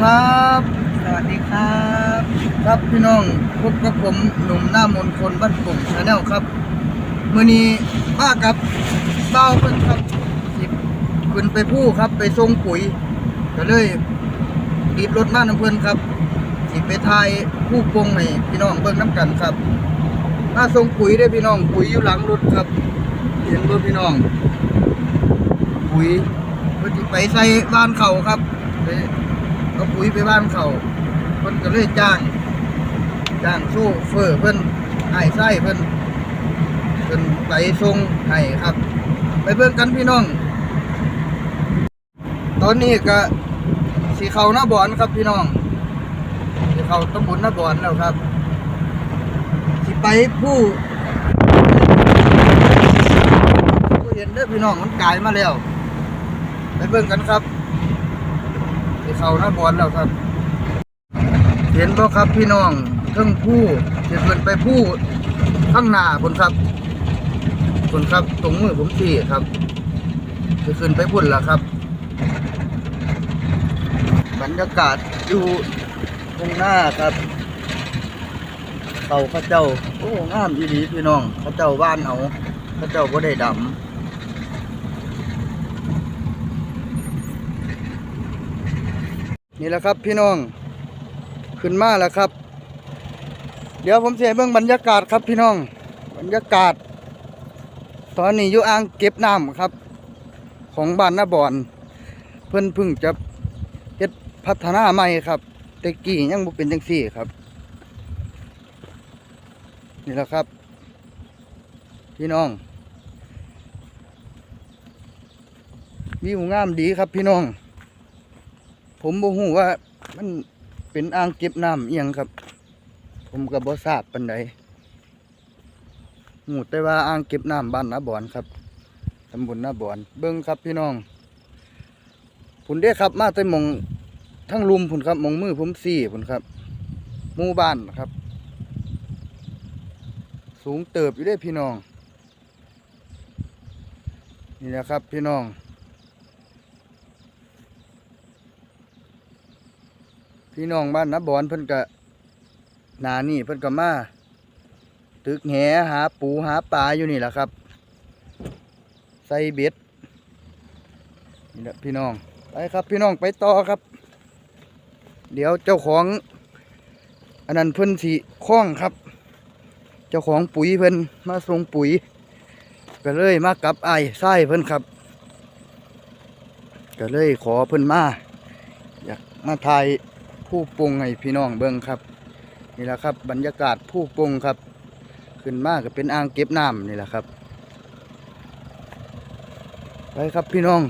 ครับ สวัสดีครับ ครับพี่น้องพบกับผมหนุ่มหน้ามนคนบ้านปุ่มชาแนลครับมื้อนี้มากับเบ้าเพิ่นครับสิขึ้นไปผู้ครับไปส่งปุ๋ยก็เลยรีบรถมาน้ำเพิ่นครับสิไปทายผู้ปงให้พี่น้องเบิ่งน้ำกันครับมาส่งปุ๋ยได้พี่น้องปุ๋ยอยู่หลังรถครับเห็นบ่พี่น้อง ปุ๋ยเพิ่นสิไปใส่บ้านเขาครับ เอาปุ๋ยไปบ้านเขาเพิ่นก็เลยจ้าง จ้างโซ่เฟอร์เพิ่นไอ้ไส้เพิ่นเพิ่นไปส่งให้ครับ ไปเบิ่งกันพี่น้อง ตอนนี้ก็สีเขาหน้าบอนครับพี่น้องสีเขาตำบลหน้าบอนแล้วครับสิไปผู้ผู้เห็นเด้อพี่น้องมันกลายมาแล้ว ไปเบิ่งกันครับ สีเขาหน้าบอนแล้วครับ เห็นบ่ครับพี่น้องเทั้งผู้จะเกินไปผู้ข้างหน้าคนครับคนครับ ตรงมือผมสี่ครับจะขึ้นไปพุ่นแล้วครับ บรรยากาศอยู่ตรงหน้าครับเขาข้าเจ้าโอ้งามดีๆพี่น้องข้าเจ้าบ้านเอาข้าเจ้าก็ได้ดำ นี่แหละครับพี่น้อง ขึ้นมาแล้วครับ เดี๋ยวผมเสียเบื้องบรรยากาศครับพี่น้อง บรรยากาศ ตอนนี้อยู่อ่างเก็บน้ำครับ ของบ้านนาบอน เพิ่นพึ่งจะเฮ็ดพัฒนาใหม่ครับต่กี้ยังบ่เป็นจังซี่ครับ นี่แหละครับ พี่น้องวิวงามดีครับพี่น้อง ผมบ่ฮู้ว่ามันเป็นอ่างเก็บน้ำเอียงครับ ผมก็บ่ทราบปานใดหูแต่ว่าอ่างเก็บน้ำบ้านนาบอนครับตำบลนาบอน เบิ่งครับพี่น้องผุนเด้ครับ มาแต่มองทั้งลุมผุนครับมองมือผมสี่ผุนครับหมู่บ้านครับ สูงเติบอยู่เด้พี่น้อง นี่แหละครับพี่น้อง พี่น้องบ้านนาบบอนเพิ่นก็หนานี่เพิ่นก็มาตึกแหหาปูหาปลาอยู่นี่แหละครับ ใส่เบ็ดนี่แหละพี่น้องไปครับพี่น้องไปต่อครับ เดี๋ยวเจ้าของอันนั้นเพิ่นสีคล้องครับ เจ้าของปุ๋ยเพิ่นมาส่งปุ๋ยก็เลยมากับไอ้ไส้เพิ่นครับก็เลยขอเพิ่นมาอยากมาถ่าย ผู้ปรุงให้พี่น้องเบิ่งครับ นี่แหละครับ บรรยากาศผู้ปรุงครับ ขึ้นมากก็เป็นอ่างเก็บน้ำนี่แหละครับ ไปครับพี่น้อง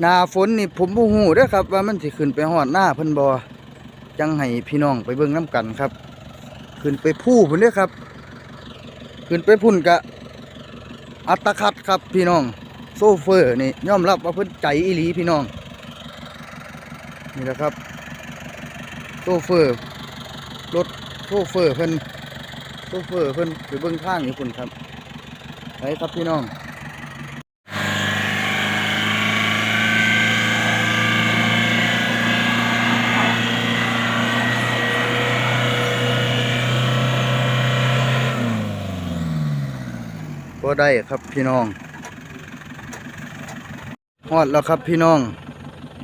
หนาฝนนี่ผมบ่ฮู้เด้อครับ ว่ามันสิขึ้นไปฮอดหน้าเพิ่นบ่จังให้พี่น้องไปเบิ่งน้ำกันครับ ขึ้นไปผู้พุ่นด้อครับ ขึ้นไปพุ่นกะอัตคัดครับพี่น้อง โซเฟอร์นี่ยอมรับว่าเพิ่นใจอีหลีพี่น้อง นี่แหละครับ โซเฟอร์รถโซเฟอร์เพิ่นโซเฟอร์เพิ่นไปเบิ่งทางอยู่คุณครับไปครับพี่น้องก็ได้ครับพี่น้องฮอดแล้วครับพี่น้อง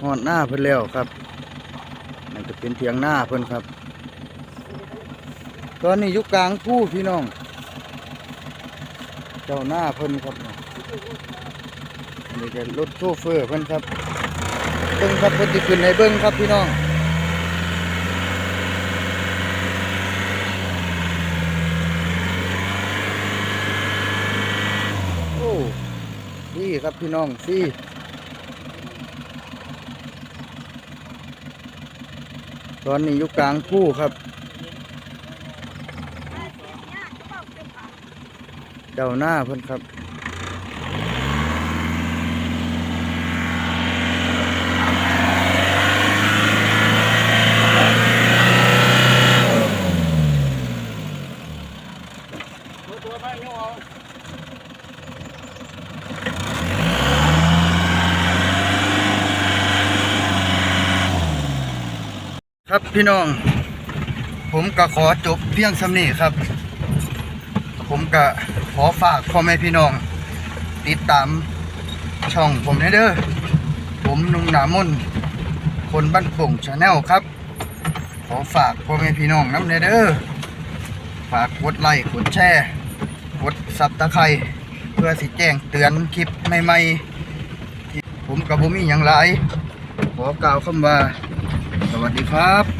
ฮอดหน้าเพิ่นแล้วครับ นจะเป็นเทียงหน้าเพิ่นครับ ตอนนี้ยู่กลางผู้พี่น้อง เจ้าหน้าเพิ่นครับนี่ก็รถโชเฟอร์เพิ่นครับเบิ้งครับเพิ่นสิขึ้นในเบิ้งครับพี่น้องโอ้ดีครับพี่น้องดี ตอนนี้อยู่กลางผู้ครับ เจ้าหน้าเพิ่นครับค ครับพี่น้อง ผมก็ขอจบเพียงสำนี้ครับ ผมก็ขอฝากพ่อแม่พี่น้อง ติดตามช่องผมเด้อผมนุ่งหนามนคนบ้านโป่งชาแนลครับ ขอฝากพ่อแม่พี่น้องน้ำเด้อฝากกดไลค์กดแชร์กดซับตะไคร้เพื่อสิแจ้งเตือนคลิปใหม่ๆผมกับผมมีอย่างไรขอกล่าวคำว่า สวัสดีครับ